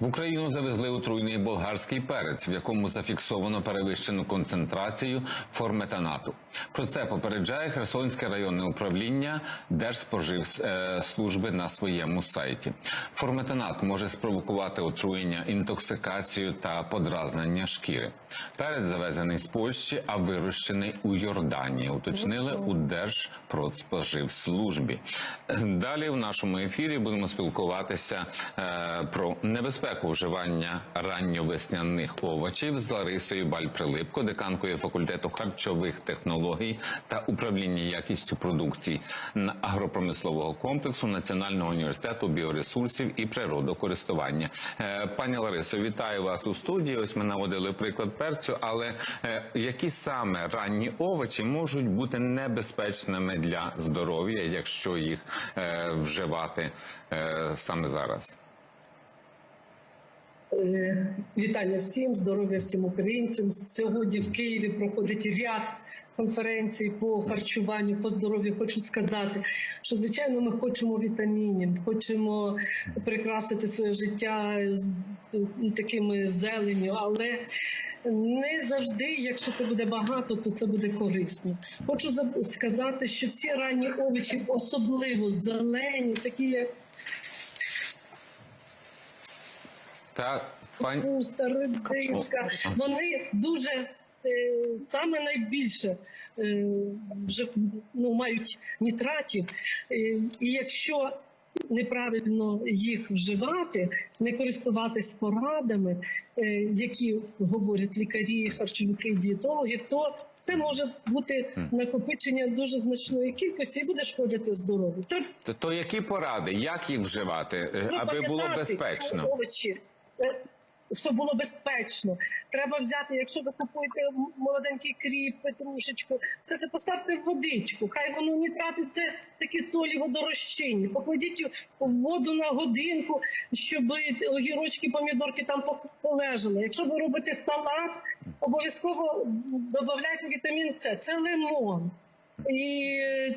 В Україну завезли отруйний болгарський перець, в якому зафіксовано перевищену концентрацію форметанату. Про це попереджає Херсонське районне управління Держспоживслужби на своєму сайті. Форметанат може спровокувати отруєння, інтоксикацію та подразнення шкіри. Перець завезений з Польщі, а вирощений у Йорданії. Уточнили у Держпродспоживслужбі. Далі в нашому ефірі будемо спілкуватися е, про небезпеку вживання ранньовесняних овочів з Ларисою Баль-Прилипко, деканкою факультету харчових технологій та управління якістю продукції агропромислового комплексу Національного університету біоресурсів і природокористування. Е, Пані Ларисо, вітаю вас у студії. Ось ми наводили приклад перцю, але е, які саме ранні овочі можуть бути небезпечними для здоров'я, якщо їх е, вживати саме зараз? Е, Вітання всім, здоров'я всім українцям. Сьогодні в Києві проходить ряд конференцій по харчуванню, по здоров'ю. Хочу сказати, що звичайно ми хочемо вітамінів, хочемо прикрасити своє життя з е, такими зеленню, але не завжди, якщо це буде багато, то це буде корисно. Хочу за- сказати, що всі ранні овочі, особливо зелені, такі як Так, пані капуста, редиска. Вони дуже е, саме найбільше е, вже ну, мають нітратів. Е, і якщо неправильно їх вживати, не користуватись порадами, які говорять лікарі, харчовики, дієтологи, то це може бути накопичення дуже значної кількості і буде шкодити здоров'ю. То, то які поради, як їх вживати, е, аби було безпечно? овочі, щоб було безпечно. Треба взяти, якщо ви купуєте молоденький кріп, петрушечку, все це поставте в водичку. Хай воно не тратить це такі солі водорозчинні. Покладіть у воду на годинку, щоб огірочки, помідорки там полежали. Якщо ви робите салат, обов'язково додавайте вітамін С. Це лимон. І е,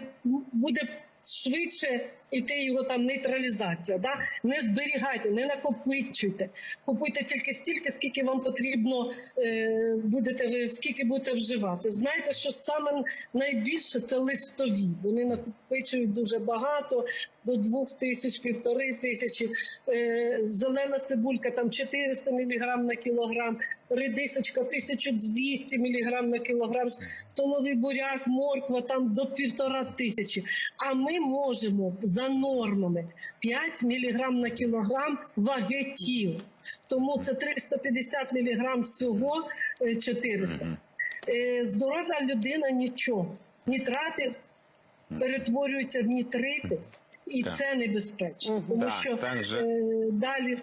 буде швидше іти його там нейтралізація. Да? Не зберігайте, не накопичуйте. Купуйте тільки стільки, скільки вам потрібно е, будете ви скільки будете вживати. Знаєте, що саме найбільше це листові. Вони накопичують дуже багато. До двох тисяч, півтори тисячі. Е, зелена цибулька там 400 мг на кілограм, редисочка 1200 мг на кілограм, столовий буряк, морква там до півтора тисячі. А ми можемо за нормами 5 мг на кілограм ваги тіл. Тому це 350 мг всього е, 400. Е, Здорова людина нічого. Нітрати перетворюються в нітрити, і Так. це небезпечно, тому Так, що так же. е, далі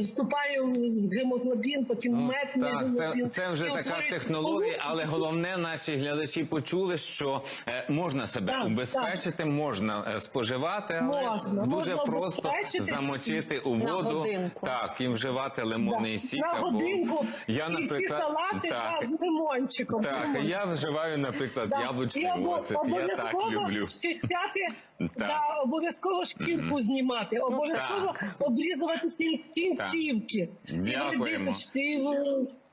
вступає в гемоглобін, потім Ну, мед так, гемоглобін. це, це вже така утворюється технологія, але головне, наші глядачі почули, що е, можна себе Так, убезпечити, можна е, споживати, але Можна, дуже можна просто замочити у воду, годинку. так і вживати лимонний Да. сік. на або- годинку я, і наприклад, салати так, да, з лимончиком. так, я вживаю, наприклад, Да. яблучний І обо- оцет. Я так люблю. Чищати, Так. да, обов'язково шкірку знімати, обов'язково так. обрізувати кін- кінцівки. Дякуємо.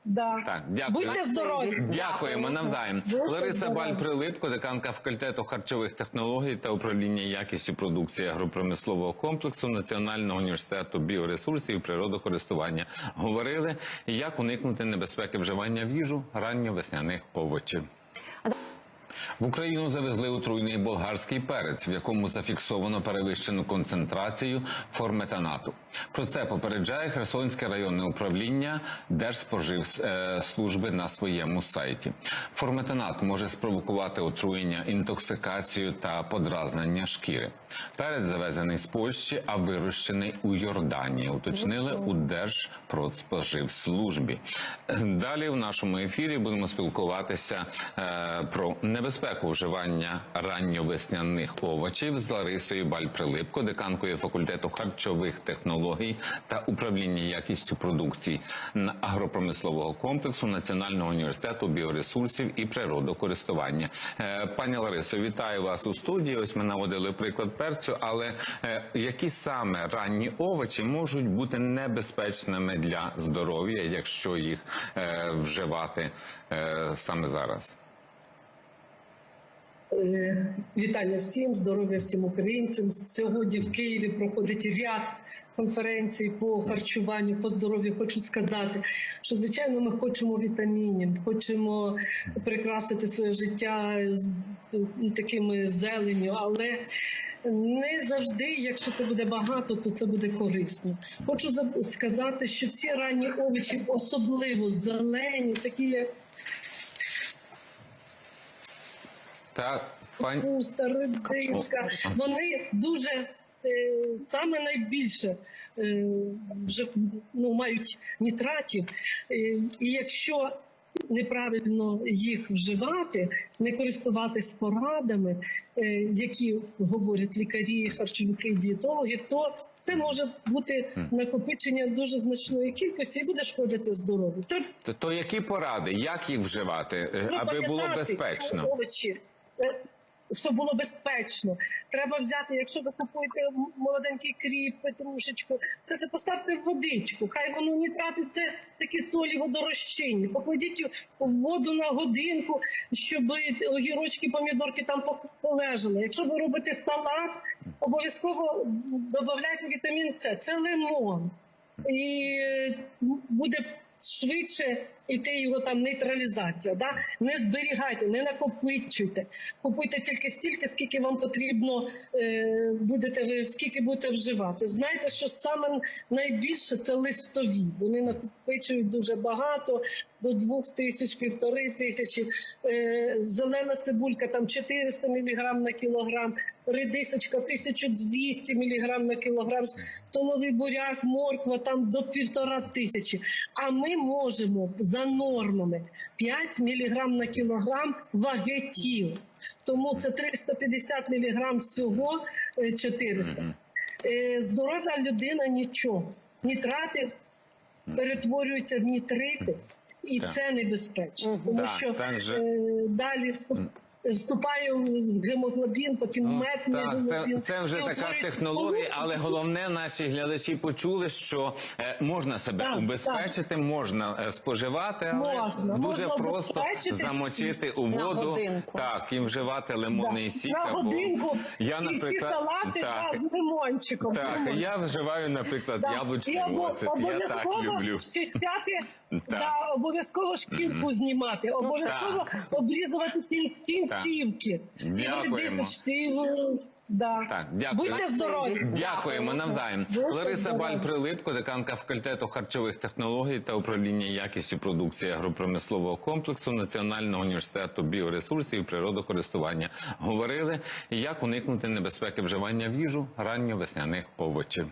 да. Так, дякую. Будьте здорові. Дякуємо навзаєм. Лариса. Баль-Прилипко, деканка факультету харчових технологій та управління якістю продукції агропромислового комплексу Національного університету біоресурсів і природокористування. Говорили, як уникнути небезпеки вживання в їжу ранньовесняних овочів. В Україну завезли отруйний болгарський перець, в якому зафіксовано перевищену концентрацію форметанату. Про це попереджає Херсонське районне управління Держспоживслужби на своєму сайті. Форметанат може спровокувати отруєння, інтоксикацію та подразнення шкіри. Перець завезений з Польщі, а вирощений у Йорданії. Уточнили у Держпродспоживслужбі. Далі в нашому ефірі будемо спілкуватися е, про небезпеку небезпеку вживання ранньовесняних овочів з Ларисою Баль-Прилипко, деканкою факультету харчових технологій та управління якістю продукції на агропромислового комплексу Національного університету біоресурсів і природокористування. Е, Пані Ларисо, вітаю вас у студії. Ось ми наводили приклад перцю, але е, які саме ранні овочі можуть бути небезпечними для здоров'я, якщо їх е, вживати саме зараз? Е, Вітання всім, здоров'я всім українцям. Сьогодні в Києві проходить ряд конференцій по харчуванню, по здоров'ю. Хочу сказати, що звичайно ми хочемо вітамінів, хочемо прикрасити своє життя з е, такими зеленню, але. Не завжди, якщо це буде багато, то це буде корисно. Хочу сказати, що всі ранні овочі, особливо зелені, такі як Так, пані капуста, редиска, вони дуже е, саме найбільше е, вже ну, мають нітратів. Е, і якщо неправильно їх вживати, не користуватись порадами, е, які говорять лікарі, харчовики, дієтологи, то це може бути накопичення дуже значної кількості і буде шкодити здоров'ю. То, то які поради, як їх вживати, аби було безпечно? овочі, Щоб було безпечно, треба взяти, якщо ви купуєте молоденький кріп, петрушечку, все це поставте в водичку. Хай воно нітрати це такі солі водорозчинні. Покладіть в воду на годинку, щоб огірочки, помідорки там полежали. Якщо ви робите салат, обов'язково додавайте вітамін С. Це лимон і буде швидше йти його там нейтралізація. Да? Не зберігайте, не накопичуйте. Купуйте тільки стільки, скільки вам потрібно е, будете ви скільки будете вживати. Знайте, що саме найбільше це листові. Вони накопичують дуже багато. До двох тисяч, півтори тисячі. Е, зелена цибулька там 400 мг на кілограм, редисочка 1200 мг на кілограм, столовий буряк, морква там до півтора тисячі. А ми можемо за нормами 5 мг на кілограм ваги тіла. Тому це 350 мг всього е, 400. Е, Здорова людина нічого. Нітрати перетворюються в нітрити, і Так. це небезпечно, тому Так, що так же. е, далі вступає в гемоглобін, потім Ну, мед так, це, гемоглобін, це вже і така утворюється технологія, але головне, наші глядачі почули, що е, можна себе Так, убезпечити, можна е, споживати, але Можна, дуже можна просто замочити у воду так і вживати лимонний Да. сік. на або- годинку я, і всі наприклад, салати так, з лимончиком. так, Лимон. я вживаю, наприклад, Да. яблучний оцет. Я так обов'язково люблю. Чищати, Так. да, обов'язково шкірку знімати, обов'язково обрізувати кі- кінцівки. Дякуємо. Да. Так, дякую. Будьте здорові. Дякуємо навзаєм. Будьте Лариса здорові. Баль-Прилипко, деканка факультету харчових технологій та управління якістю продукції агропромислового комплексу Національного університету біоресурсів і природокористування. Говорили, як уникнути небезпеки вживання в їжу ранньовесняних овочів.